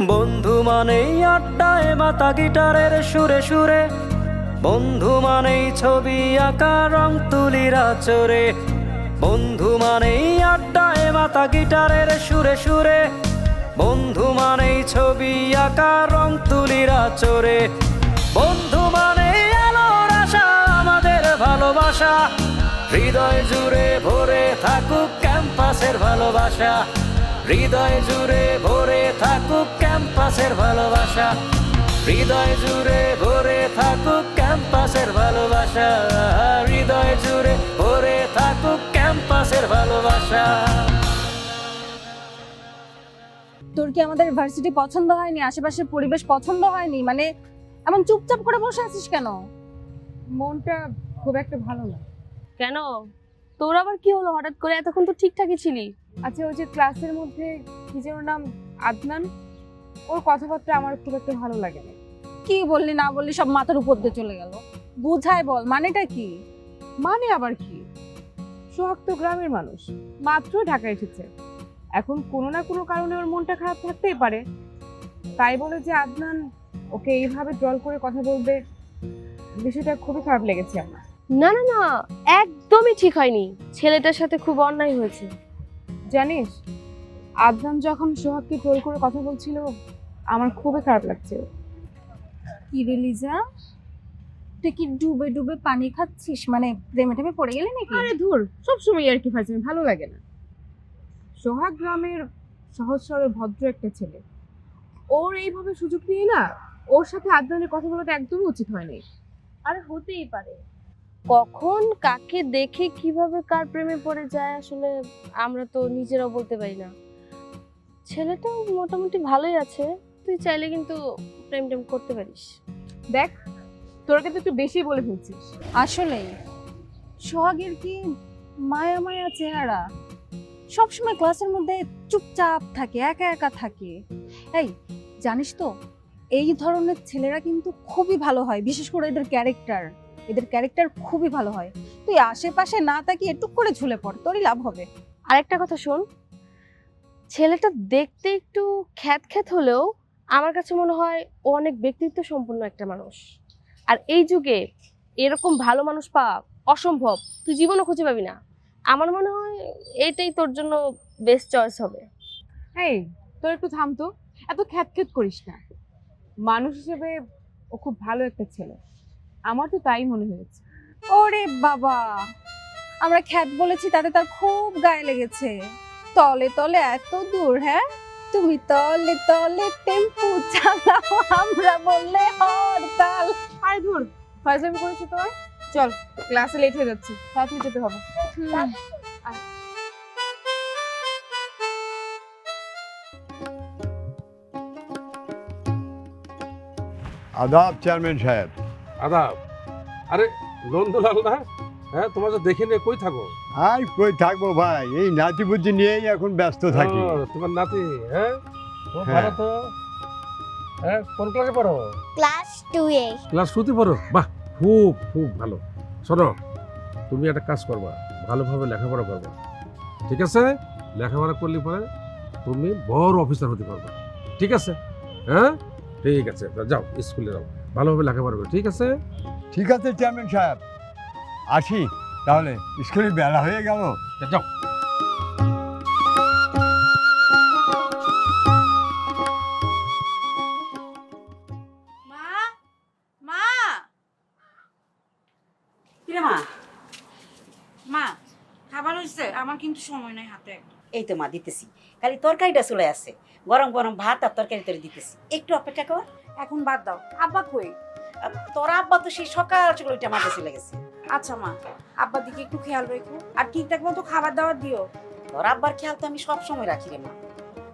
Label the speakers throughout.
Speaker 1: বন্ধু মানেই আড্ডায় মাতা গিটারের সুরে সুরে। বন্ধু মানেই ছবি আঁকা, রং তুলিরা চোরে বন্ধু মানেই আড্ডায় মাতা গিটারের সুরে সুরে। বন্ধু মানেই ছবি আঁকা, রং তুলিরা চোরে বন্ধু মানে আলোর আশা, আমাদের ভালোবাসা। হৃদয় জুড়ে ভরে থাকুক ক্যাম্পাসের ভালোবাসা। হৃদয় জুড়ে ভরে থাকুক ক্যাম্পাসের ভালোবাসা। হৃদয় জুড়ে ভরে থাকুক ক্যাম্পাসের ভালোবাসা। হৃদয় জুড়ে ভরে থাকুক ক্যাম্পাসের ভালোবাসা।
Speaker 2: তোর কি আমাদের ভার্সিটি পছন্দ হয়নি? আশেপাশের পরিবেশ পছন্দ হয়নি? মানে এমন চুপচাপ করে বসে আছিস কেন?
Speaker 3: মনটা খুব একটা ভালো না।
Speaker 4: কেন? তোর আবার কি হলো? হঠাৎ করে এতক্ষণ তো ঠিকঠাকই ছিলি।
Speaker 3: আচ্ছা ওই যে ক্লাসের মধ্যে কি যেন নাম আদনান? ওর কথাবার্তা আমার খুব একটা ভালো লাগে না।
Speaker 2: কি বললি না বললি সব মাথার উপর দিয়ে চলে গেল। বুঝাই বল মানেটা কি?
Speaker 3: মানে আবার কি? সোহাগ তো গ্রামের মানুষ মাত্র ঢাকা এসেছে। এখন কোনো না কোনো কারণে ওর মনটা খারাপ থাকতেই পারে। তাই বলে যে আদনান ওকে এইভাবে জল করে কথা বলবে বিষয়টা খুবই খারাপ লেগেছে আমার।
Speaker 4: না না না একদমই ঠিক হয়নি। ছেলেটার সাথে খুব অন্যায় হয়েছে।
Speaker 3: জানিস আদনান যখন সোহাগকে ট্রোল করে কথা বলছিল আমার খুবই খারাপ লাগছিল
Speaker 2: কি রে লিজা? তুই কি ডুবে ডুবে পানি খাচ্ছিস? মানে প্রেমে টেমে পড়ে গেলি নাকি?
Speaker 3: আরে ধুর সবসময় আর কি ফাইছেন ভালো লাগে না। সোহাগ গ্রামের সহজ সরল ভদ্র একটা ছেলে। ওর এইভাবে সুযোগ নিয়ে না ওর সাথে আদনানের কথা বলাটা একদমই উচিত হয়নি
Speaker 4: আরে হতেই পারে। কখন কাকে দেখে কীভাবে কার প্রেমে পড়ে যায় আসলে আমরা তো নিজেরাও বলতে পারি না। ছেলেটাও মোটামুটি ভালোই আছে। তুই চাইলে কিন্তু প্রেম টেম করতে পারিস।
Speaker 3: দেখ তোরা কিন্তু একটু বেশি বলে ফেলছিস।
Speaker 2: আসলেই। সোহাগের কি মায়া মায়া চেহারা? সবসময় ক্লাসের মধ্যে চুপচাপ থাকে একা একা থাকে। এই জানিস তো এই ধরনের ছেলেরা কিন্তু খুবই ভালো হয় বিশেষ করে এদের ক্যারেক্টার। এদের ক্যারেক্টার খুবই ভালো হয়। তুই আশেপাশে না তাকিয়ে টুক করে ঝুলে পড় তোরই লাভ হবে।
Speaker 4: আরেকটা কথা শোন ছেলেটা দেখতে একটু খ্যাত খ্যাত হলেও আমার কাছে মনে হয় ও অনেক ব্যক্তিত্ব সম্পন্ন একটা মানুষ। আর এই যুগে এরকম ভালো মানুষ পাওয়া অসম্ভব। তুই জীবনও খুঁজে পাবি না। আমার মনে হয় এইটাই তোর জন্য বেস্ট চয়েস হবে।
Speaker 3: এই, তোর একটু থাম তো। এত খ্যাত খ্যাত করিস না। মানুষ হিসেবে ও খুব ভালো একটা ছেলে। আমার তো তাই মনে হয়েছে।
Speaker 2: ওরে বাবা! আমরা খ্যাত বলেছি তাতে তার খুব গায়ে লেগেছে। তলে তলে এত দূর হ্যাঁ? তুমি তলে তলে টেম্পু চালাও আমরা বললে হরতাল।
Speaker 3: আরে ধুর ফাইজলামি করেছি তোর চল ক্লাসে লেট হয়ে যাচ্ছে তাড়াতাড়ি যেতে হবে।
Speaker 5: আদাব চেয়ারম্যান সাহেব।
Speaker 6: আদাব আরে নন্দলাল না হ্যাঁ তোমার তো দেখে নিয়ে কই থাকো?
Speaker 5: আই কই থাকব ভাই? এই নাতি বুদ্ধি নিয়েই এখন ব্যস্ত থাকি।
Speaker 6: ও, তোমার নাতি হ্যাঁ?
Speaker 5: হ্যাঁ।
Speaker 6: ভালো তো? হ্যাঁ কোন ক্লাসে পড়ো?
Speaker 7: ক্লাস টু এ।
Speaker 6: ক্লাস টুতে পড়ো? বাহ খুব খুব ভালো। শোনো তুমি একটা কাজ করবা ভালোভাবে লেখাপড়া করবা। ঠিক আছে? লেখাপড়া করলে পরে তুমি বড় অফিসার হতে পারবে। ঠিক আছে? হ্যাঁ? ঠিক আছে যাও স্কুলে যাও। ভালোভাবে লেখাপড়া করো ঠিক আছে?
Speaker 5: ঠিক আছে চেয়ারম্যান সাহেব। আসি। তাহলে স্কুলে বেলা হয়ে গেল।
Speaker 6: যাও
Speaker 8: মা মা। কিরে মা? মা খাবার হয়েছে আমার কিন্তু সময় নাই হাতে একদম।
Speaker 9: এই তো মা দিতেছি। খালি তরকারিটা চলে আসে গরম গরম ভাত আর তরকারি তরি দিতেছি। একটু অপেক্ষা কর।
Speaker 8: এখন বাদ দাও। আব্বা কই?
Speaker 9: তোর আব্বা তো সেই সকাল সকাল ওইটা মাঠে চলে গেছে।
Speaker 8: আচ্ছা মা আব্বার দিকে একটু খেয়াল রেখো। আর ঠিকঠাক মতো খাবার দাবার দিও।
Speaker 9: তোর আব্বার খেয়াল তো আমি সব সময় রাখি রে মা।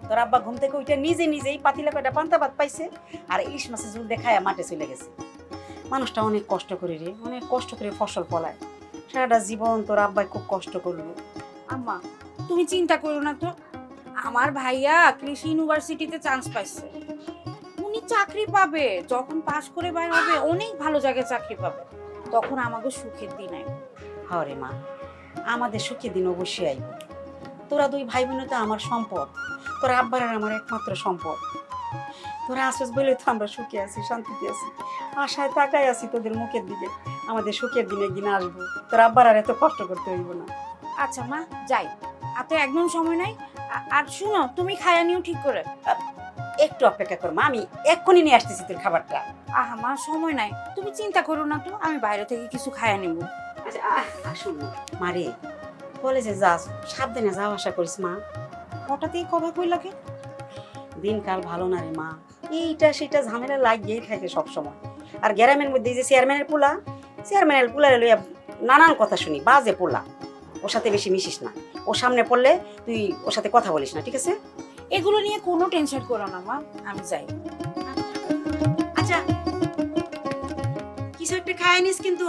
Speaker 9: তোর আব্বা ঘুম থেকে ওইটা নিজে নিজেই পাতিলা কয়টা পান্তা ভাত পাইছে আর ইলিশ মাছের ঝুল দেখায় মাঠে চলে গেছে। মানুষটা অনেক কষ্ট করে রে অনেক কষ্ট করে ফসল ফলায়। সারাটা জীবন তোর আব্বাই খুব কষ্ট করল।
Speaker 8: আম্মা তুমি চিন্তা করো না তো। আমার ভাইয়া কৃষি ইউনিভার্সিটিতে চান্স পাইছে। উনি চাকরি পাবে যখন পাশ করে বাইর হবে অনেক ভালো জায়গায় চাকরি পাবে। তখন আমাকে সুখের দিন
Speaker 9: হরে মা, আমাদের সুখের দিন অবশ্যই আইব। তোরা দুই ভাই বোন তো আমার সম্পদ। তোর আব্বার আর আমার একমাত্র সম্পদ। তোরা আসিস বলে তো আমরা সুখে আছি, শান্তিতে আছি। আশায় তাকাই আছি তোদের মুখের দিকে। আমাদের সুখের দিনে একদিন আসব। তোর আব্বার আর এত কষ্ট করতে হইব না।
Speaker 8: আচ্ছা মা, যাই। আর তো একদম সময় নাই। আর শুনো, তুমি খায়া নিও ঠিক করে।
Speaker 9: একটু অপেক্ষা কর মা। আমি এক্ষুনি নিয়ে আসতেছি তোর খাবারটা।
Speaker 8: আহা মা সময় নাই। তুমি চিন্তা করো না তো আমি বাইরে থেকে কিছু খায়া নিব।
Speaker 9: আচ্ছা আসুন মারে কলেজে যাস সাবধানে যাওয়া আশা করিস মা।
Speaker 8: হঠাৎ এই কথা কই লাগে
Speaker 9: দিনকাল ভালো না রে মা। এইটা সেটা ঝামেলা লাগিয়েই থাকে সবসময়। আর গ্রামের মধ্যে এই যে চেয়ারম্যানের পোলা চেয়ারম্যানের পোলারে লইয়া নানান কথা শুনি বাজে পোলা। ওর সাথে বেশি মিশিস না। ওর সামনে পড়লে তুই ওর সাথে কথা বলিস না ঠিক আছে?
Speaker 8: এগুলো নিয়ে কোনো টেনশন করো না মা। আমি যাই।
Speaker 9: আচ্ছা কিছু একটা খায় নিস কিন্তু।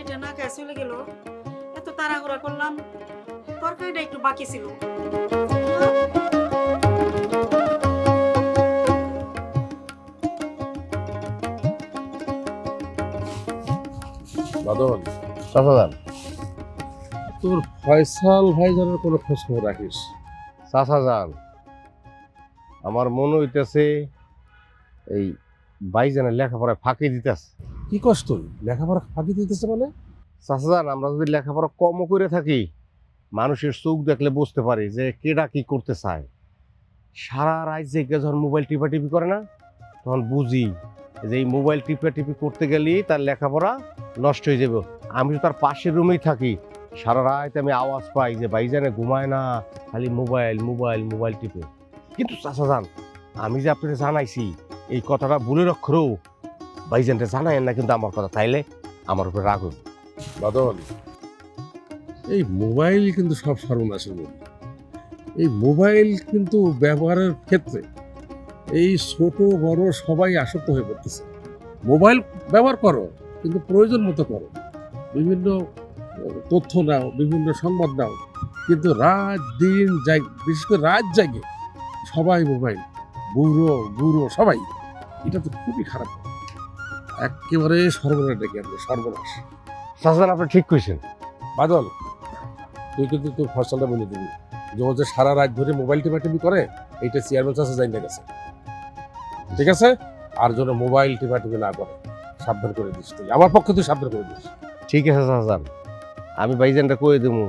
Speaker 9: এটা না খায় চলে গেল। এত তাড়াহুড়া করলাম। তরকারিটা একটু বাকি ছিল।
Speaker 6: বাদল তোর ফয়সাল ভাইজানের কোনো খোঁজ খবর রাখিস?
Speaker 10: চাচাজান আমার মনে হইতেছে এই বাইজানের লেখাপড়ায় ফাঁকি দিতেছে।
Speaker 6: কি কষ্ট লেখাপড়া ফাঁকি দিতেছে মানে?
Speaker 10: চাচাজান আমরা যদি লেখাপড়া কমও করে থাকি মানুষের চোখ দেখলে বুঝতে পারি যে কেডা কি করতে চায়। সারা রাত জেগে যখন মোবাইল টিপা টিপি করে না তখন বুঝি যে এই মোবাইল টিপা টিপি করতে গেলেই তার লেখাপড়া নষ্ট হয়ে যাবে। আমি তো তার পাশের রুমেই থাকি। সারা রাত আমি আওয়াজ পাই যে ভাইজানে ঘুমায় না, খালি মোবাইল মোবাইল মোবাইল টিপে। কিন্তু চাচাজান আমি যে আপনাকে জানাইছি, এই কথাটা ভুলের অক্ষরেও ভাইজানটা জানায়েন না কিন্তু আমার কথা, তাইলে আমার উপরে রাগ হইবে।
Speaker 6: বাদল, এই মোবাইল কিন্তু সব সর্বনাশের মূল। এই মোবাইল কিন্তু ব্যবহারের ক্ষেত্রে এই ছোট, বড় সবাই আসক্ত হয়ে পড়তেছে। মোবাইল ব্যবহার করো, কিন্তু প্রয়োজন মতো করো। বিভিন্ন তথ্য নাও বিভিন্ন সংবাদ নাও কিন্তু রাত দিন যাই বিশেষ করে রাত জাগে সবাই মোবাইল বুড়ো বুড়ো সবাই। এটা তো খুবই খারাপ। একেবারে সর্বনাশ ডেকে আনবে সর্বনাশ।
Speaker 10: চাচাজান আপনি ঠিক কইছেন।
Speaker 6: বাদল তুই কিন্তু তোর ফসলটা বলে দিবি। যে ও যে সারা রাত ধরে মোবাইল টিপাটিপি করে এইটা চেয়ারম্যান চাষে জানিয়ে গেছে। ঠিক আছে? আর যেন মোবাইল টিপাটিপি না করে সাবধান করে দিস তুই। আমার পক্ষে তুই সাবধান করে দিস।
Speaker 10: ঠিক আছে চাচাজান আমি ভাইজানটা কয়ে দেবো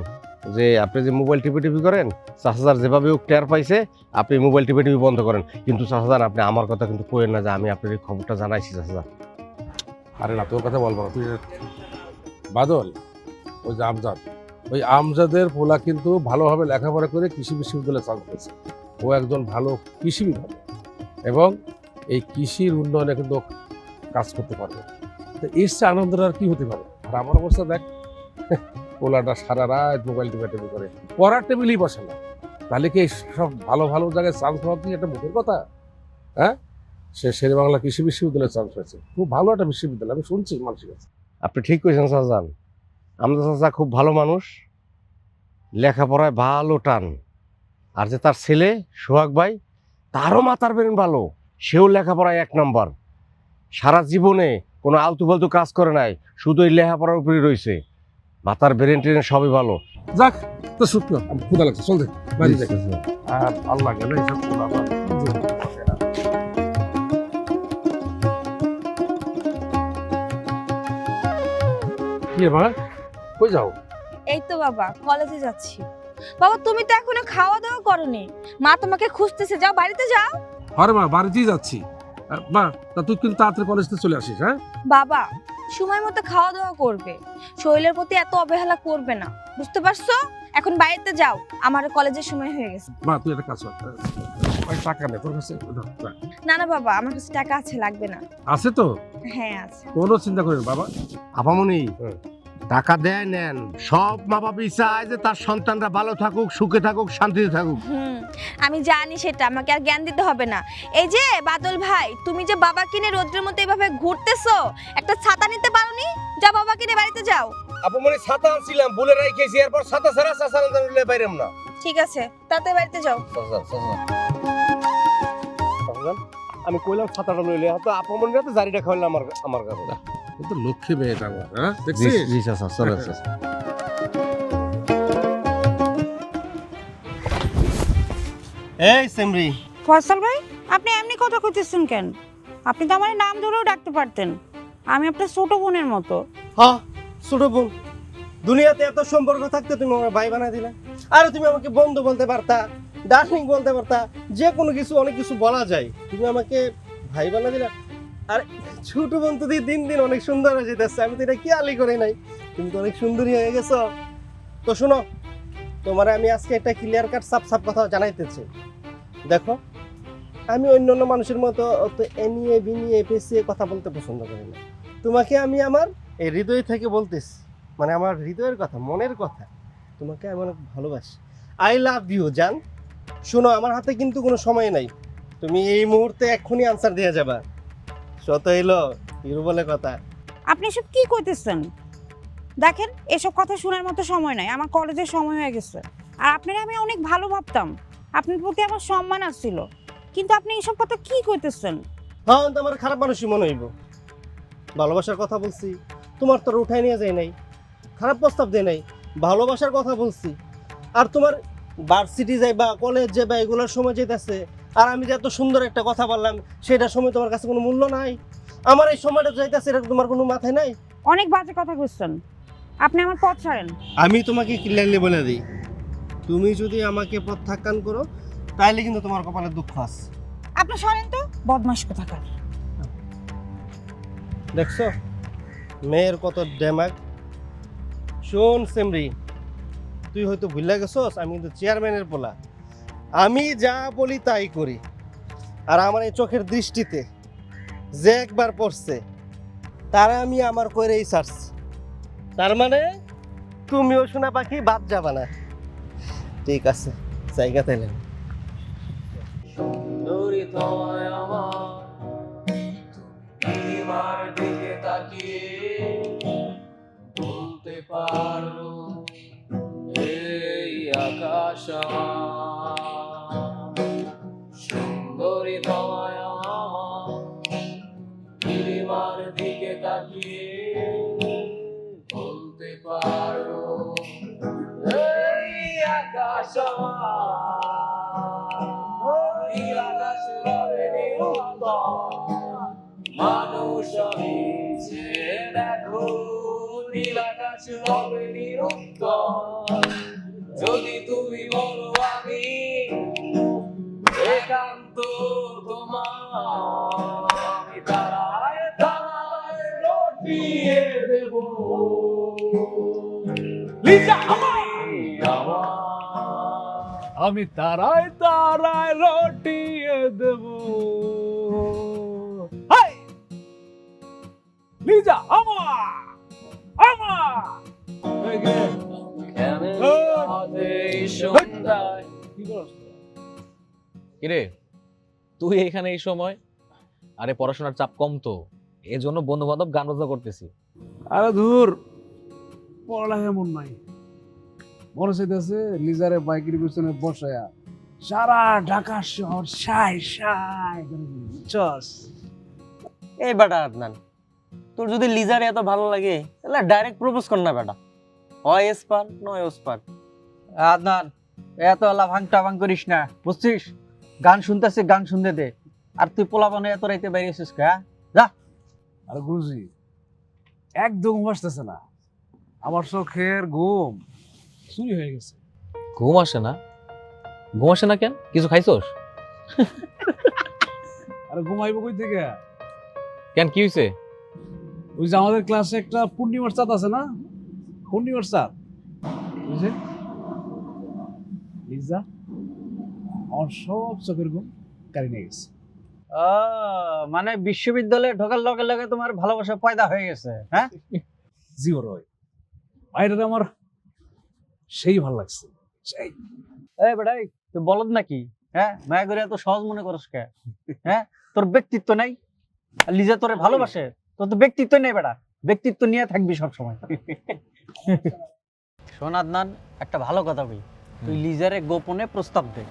Speaker 10: যে, আপনি যে মোবাইল টিপে টিপি করেন চাচাজার যেভাবে হোক টের পাইছে, আপনি মোবাইল টিপে টিপি বন্ধ করেন। কিন্তু চাচাজান আপনি আমার কথা কিন্তু কইেন না যে, আমি আপনার এই খবরটা জানাইছি চাচাজান
Speaker 6: আরে না, তোর কথা বলব না, তুই বাদল, ওই যে আমজাদ, ওই আমজাদের পোলা কিন্তু ভালোভাবে লেখাপড়া করে কৃষি বিশ্ববিদ্যালয়ে চান্স পেয়েছে। ও একজন ভালো কৃষিবিদ এবং এই কৃষির উন্নয়নে কিন্তু কাজ করতে পারবে। তো এর চেয়ে আনন্দের আর কি হতে পারে? আর আমার অবস্থা দেখ পোলাটা সারা রাত মোবাইল টিপা টিপি করে। পড়ার টেবিলই বসে না। তাহলে কি সব ভালো ভালো জায়গায় চান্স পাওয়া কি একটা মুখের কথা? হ্যাঁ? সে শেরে বাংলা কৃষি বিশ্ববিদ্যালয়ে চান্স পেয়েছে। খুব ভালো একটা বিশ্ববিদ্যালয়, আমি শুনছি মানুষের কাছে
Speaker 10: আপনি ঠিক কইছেন চাচাজান আমাদের চাচা খুব ভালো মানুষ। লেখাপড়ায় ভালো টান। আর যে তার ছেলে, সোহাগ ভাই, তারও মাথার বেরেন ভালো। সেও লেখাপড়ায় এক নাম্বার। সারা জীবনে কোনো আলতু ফালতু কাজ করে নাই। শুধু এই লেখাপড়ার উপরেই রয়েছে মাথার ব্রেন ট্রেন সবই ভালো।
Speaker 6: যাক তো আমি ক্ষুদা লাগছে। চল দেখ বাড়ি দেখ। আর আল্লাহ গেলে এইসব পোলা কি মা কই যাও?
Speaker 11: এই তো বাবা কলেজে যাচ্ছি। বাবা তুমি তো এখনও খাওয়া দাওয়া করনি। মা তোমাকে খুঁজতেছে যাও বাড়িতে যাও।
Speaker 6: আরে মা বাড়িতেই যাচ্ছি। মা তা তুই কিন্তু তাড়াতাড়ি কলেজতে চলে আসিস হ্যাঁ?
Speaker 11: বাবা সময় মতো খাওয়া দাওয়া করবে। শরীরের প্রতি এত অবহেলা করবে না। বুঝতে পারছ? এখন বাড়িতে যাও। আমার কলেজের সময় হয়ে গেছে।
Speaker 6: মা তুই একটা কাজ কর। ওই টাকা নে তোর কাছে
Speaker 11: না না বাবা আমার কাছে টাকা আছে লাগবে না।
Speaker 6: আছে তো?
Speaker 11: হ্যাঁ আছে।
Speaker 6: কোনো চিন্তা করেন বাবা।
Speaker 10: আপামনি
Speaker 6: হুম।
Speaker 10: টাকা দেয় নেন। সব মা বাবাই চায় যে তার সন্তানরা ভালো থাকুক সুখে থাকুক শান্তিতে থাকুক।
Speaker 11: হুম আমি জানি সেটা আমাকে আর জ্ঞান দিতে হবে না। এই যে বাদল ভাই তুমি যে বাবা কিনে রোদ্রের মতো এভাবে ঘুরতেছো একটা ছাতা নিতে পারোনি? যা বাবা কিনে বাড়িতে যাও।
Speaker 10: আপু মনে ছাতা আনছিলাম বলে রাইখেছি এরপর ছাতা ছাড়া চাষা বাইরেম না।
Speaker 11: ঠিক আছে তাতে বাড়িতে যাও।
Speaker 10: আমি কইলাম ছাতাটা লইলে হয়তো আপামনি তো জারিটা খাওয়াইলাম আমার আমার কাছে।
Speaker 6: ও তো লক্ষ্মী মেয়েটা আমার হ্যাঁ? দেখছিস?
Speaker 10: জি চাচা চলে চাচা এই সেমরি।
Speaker 8: ফয়সাল ভাই আপনি এমনি কথা কইতেছেন কেন? আপনি তো আমার নাম ধরেও ডাকতে পারতেন। আমি আপনার ছোট বোনের মতো।
Speaker 12: হ্যাঁ ছোট বোন। দুনিয়াতে এত সম্পর্ক থাকতে তুমি আমার ভাই বানাই দিলে। আর তুমি আমাকে বন্ধু বলতে পারতা ডার্লিং বলতে পারতা যে কোনো কিছু অনেক কিছু বলা যায়। তুমি আমাকে ভাই বানা দিলা? আর ছোট বোন তো দিন দিন অনেক সুন্দর হয়ে যেতেছে আমি তো এটা কি আলি করে নাই। তুমি তো অনেক সুন্দরী হয়ে গেছো। তো শোনো, তোমার আমি আজকে একটা ক্লিয়ার কাট সাপ সাপ কথা জানাইতেছি। দেখো, আমি অন্য অন্য মানুষের মতো অত এনিয়ে বিনিয়ে পেঁচিয়ে কথা বলতে পছন্দ করি না। তোমাকে আমি আমার এই হৃদয় থেকে বলতেছি মানে আমার হৃদয়ের কথা, মনের কথা, তোমাকে আমি অনেক ভালোবাসি। আই লাভ ইউ জান। শোনো, আমার হাতে কিন্তু কোনো সময় নাই। তুমি এই মুহূর্তে এক্ষুনি আনসার দিয়ে যাবা। শত এলো হিরো বলে কথা।
Speaker 8: আপনি সব কি কইতেছেন? দেখেন এসব কথা শোনার মতো সময় নাই আমার কলেজের সময় হয়ে গেছে। আর আপনারা আমি অনেক ভালো ভাবতাম আপনার প্রতি আমার সম্মান আসছিল কিন্তু আপনি এসব কথা কি কইতেছেন?
Speaker 12: হ্যাঁ তো আমার খারাপ মানুষই মনে হইব। ভালোবাসার কথা বলছি তোমার তোর উঠাই নিয়ে যায় নাই। খারাপ প্রস্তাব দেয় নাই ভালোবাসার কথা বলছি। আর তোমার ভার্সিটি যাই বা কলেজ যাই বা এগুলোর সময় যেতেছে আর আমি যে এত সুন্দর একটা কথা বললাম সেটার সময় তোমার কাছে কোনো মূল্য নাই। আমার এই সময়টা যাইতেছে এটা তোমার কোনো মাথায় নাই?
Speaker 8: অনেক বাজে কথা কইছেন। আপনি আমার পথ ছাড়েন।
Speaker 12: আমি তোমাকে ক্লিয়ারলি বলে দিই তুমি যদি আমাকে প্রত্যাখ্যান করো তাইলে কিন্তু তোমার কপালে দুঃখ আছে।
Speaker 8: আপনি সরেন তো। বদমাস কোথাকার।
Speaker 12: দেখছ? মেয়ের কত ড্যামাক শোন সেমরি তুই হয়তো ভুলে গেছস, আমি কিন্তু চেয়ারম্যানের পোলা। আমি যা বলি তাই করি। আর আমার এই চোখের দৃষ্টিতে যে একবার পড়ছে, তারা আমি আমার করেই ছাড়ছি। তার মানে তুমিও শোনা পাখি, বাদ যাবা না। ঠিক আছে, জায়গা তাইলে
Speaker 13: তাকিয়ে বলতে পারো আকাশ আমার। আমি তারায় তারায় লটিয়ে দেব। লিজা আমার আমার
Speaker 14: কিরে তুই এখানে এই সময়? আরে পড়াশোনার চাপ কম তো। এই জন্য বন্ধু বান্ধব গান বাজনা করতেছি।
Speaker 15: আরে ধুর পড়ালেখা এমন নাই। মনে চাইতেছে লিজারে বাইকের পিছনে বসায়া সারা ঢাকা শহর সাই সাই ঘুরি,
Speaker 13: এই বেটা আদনান তোর যদি লিজার এত ভালো লাগে তাহলে ডাইরেক্ট প্রপোজ কর না বেটা। হয় এসপার নয় ওসপার।
Speaker 1: আদনান এত লাভাং টাভাং করিস না বুঝছিস? গান শুনতেছে গান শুনতে দে। আর তুই পোলা বানো এত রাইতে বেরিয়েছিস কে হ্যাঁ?
Speaker 15: আরে গুরুজি একদম বসতেছে না। আমার চোখের ঘুম চুরি হয়ে গেছে।
Speaker 14: ঘুম আসে না? ঘুম আসে না কেন? কিছু খাইছোস?
Speaker 15: আরে ঘুমাইবো কই থেকে?
Speaker 14: কেন কি হয়েছে
Speaker 15: ওই যে আমাদের ক্লাসে একটা পূর্ণিমার চাঁদ আছে না? পূর্ণিমার চাঁদ। বুঝছে লিজা আমার সব চোখের ঘুম কারি নিয়ে গেছে।
Speaker 1: মানে বিশ্ববিদ্যালয়ে ঢোকার লগে লগে তোমার ভালোবাসা পয়দা হয়ে গেছে হ্যাঁ?
Speaker 15: জিও রয়। বাইরে আমার সেই ভালো লাগছে। সেই।
Speaker 1: এই বেটাই তুই বলদ নাকি? হ্যাঁ? মায়া করে এত সহজ মনে করস কে? হ্যাঁ? তোর ব্যক্তিত্ব নাই? লিজা তোরে ভালোবাসে? তোর তো ব্যক্তিত্ব নেই বেটা। ব্যক্তিত্ব নিয়ে থাকবি সব সময় শোন আদনান, একটা ভালো কথা বই তুই লিজারে গোপনে প্রস্তাব দে।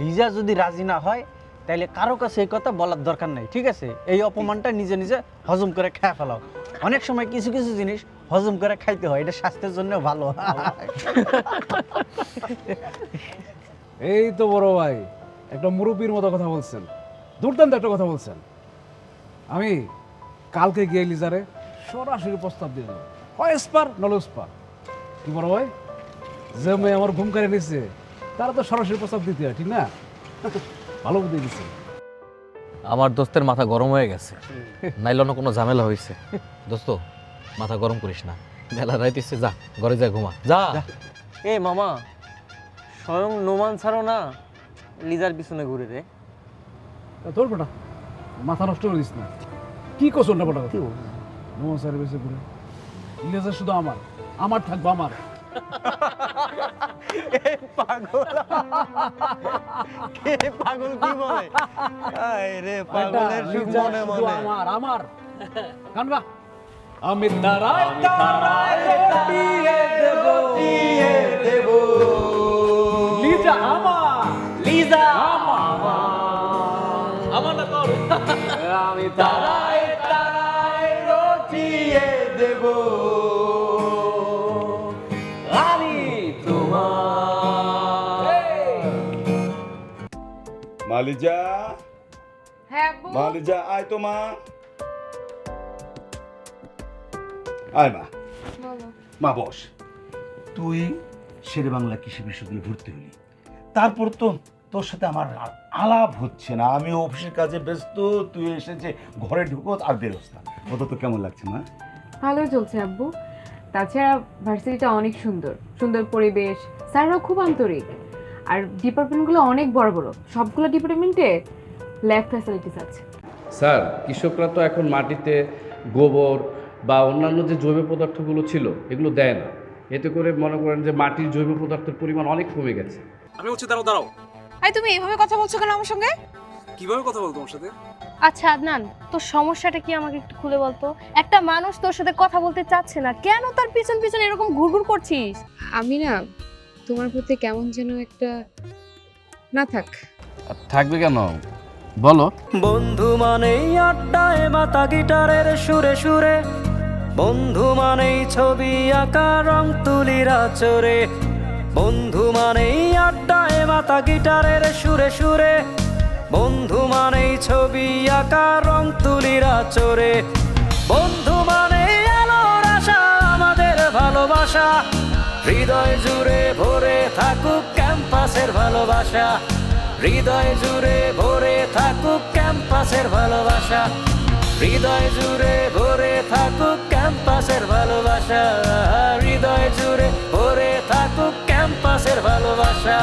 Speaker 1: লিজা যদি রাজি না হয় তাহলে কারও কাছে এই কথা বলার দরকার নাই, ঠিক আছে? এই অপমানটা নিজে নিজে হজম করে খেয়ে ফেলাও। অনেক সময় কিছু কিছু জিনিস হজম করে খাইতে হয় এটা স্বাস্থ্যের জন্য ভালো।
Speaker 15: এই তো বড় ভাই একটা মুরব্বীর মতো কথা বলছেন। দুর্দান্ত একটা কথা বলছেন। আমি কালকে গিয়ে লিজারে সরাসরি প্রস্তাব দিয়ে দেবো। হয় স্পার নলে স্পার কি বড় ভাই? যে মেয়ে আমার ঘুম কেড়ে নিচ্ছে তারা তো সরাসরি প্রস্তাব দিতে হয় ঠিক না? ভালো বুদ্ধি দিচ্ছে
Speaker 14: আমার দোস্তের মাথা গরম হয়ে গেছে। নাইলে অন্য কোনো ঝামেলা হয়েছে দোস্ত মাথা গরম করিস না। বেলা রাইতেছে যা ঘরে যা ঘুমা যা।
Speaker 13: এ মামা স্বয়ং নোমান ছাড়ো না লিজার পিছনে ঘুরে রে।
Speaker 15: তোর বেটা মাথা নষ্ট করে দিস না। কি করছ না বেটা নোমান স্যারের বেশি ঘুরে। লিজার শুধু আমার আমার থাকব আমার।
Speaker 13: পাগল। কে পাগল কি বলে? আয় রে পাগলের মনে মনে।
Speaker 15: আমার আমার। কানবা আমি তারাই তারাই রটিয়ে দেব দেব লিজা আমার লিজা আমার আমার না তোর। আমি তারাই তারাই রটিয়ে দেব। আমি তোমার।
Speaker 16: মালিজা।
Speaker 3: হ্যাঁ
Speaker 16: মালিজা আয় তো মা আয় মা। মা বস। তুই শেরে বাংলা কৃষি বিশ্ববিদ্যালয়ে ভর্তি হলি। তারপর তো তোর সাথে আমার আলাপ হচ্ছে না। আমি অফিসের কাজে ব্যস্ত তুই এসেছে ঘরে ঢুকো আর বেরোস না। কত তো কেমন লাগছে না
Speaker 3: ভালোই চলছে আব্বু। তাছাড়া ভার্সিটিটা অনেক সুন্দর। সুন্দর পরিবেশ স্যাররাও খুব আন্তরিক। আর ডিপার্টমেন্টগুলো অনেক বড় বড়। সবগুলো ডিপার্টমেন্টে ল্যাব ফ্যাসিলিটিস আছে।
Speaker 17: স্যার কৃষকরা তো এখন মাটিতে গোবর বা অন্যান্য যে জৈব পদার্থগুলো ছিল এগুলো দেয় না। এতে করে মনে করেন যে মাটির জৈব পদার্থের পরিমাণ অনেক কমে গেছে।
Speaker 15: আমি হচ্ছে দাঁড়াও দাঁড়াও।
Speaker 3: আই তুমি এভাবে কথা বলছো কেন আমার সঙ্গে?
Speaker 15: কীভাবে কথা বলতো তোমার সাথে?
Speaker 4: আচ্ছা আদনান তোর সমস্যাটা কি আমাকে একটু খুলে বলতো? একটা মানুষ তোর সাথে কথা বলতে চাচ্ছে না কেন তার পিছন পিছন এরকম ঘুরঘুর করছিস?
Speaker 3: আমি না তোমার প্রতি কেমন যেন একটা না থাক।
Speaker 17: থাকবে কেন? বলো।
Speaker 1: বন্ধু মানেই আড্ডায় মাতা গিটারের সুরে সুরে। বন্ধু মানেই ছবি আঁকা, রং তুলিরা চোরে বন্ধু মানেই আড্ডায় মাথা গিটারের সুরে সুরে। বন্ধু মানেই ছবি আঁকা, রং তুলিরা চোরে বন্ধু মানে আলোর আশা, আমাদের ভালোবাসা। হৃদয় জুড়ে ভরে থাকুক ক্যাম্পাসের ভালোবাসা। হৃদয় জুড়ে ভরে থাকুক ক্যাম্পাসের ভালোবাসা। হৃদয় জুড়ে ভরে থাকুক ক্যাম্পাসের ভালোবাসা। হৃদয় জুড়ে ভরে থাকুক ক্যাম্পাসের ভালোবাসা।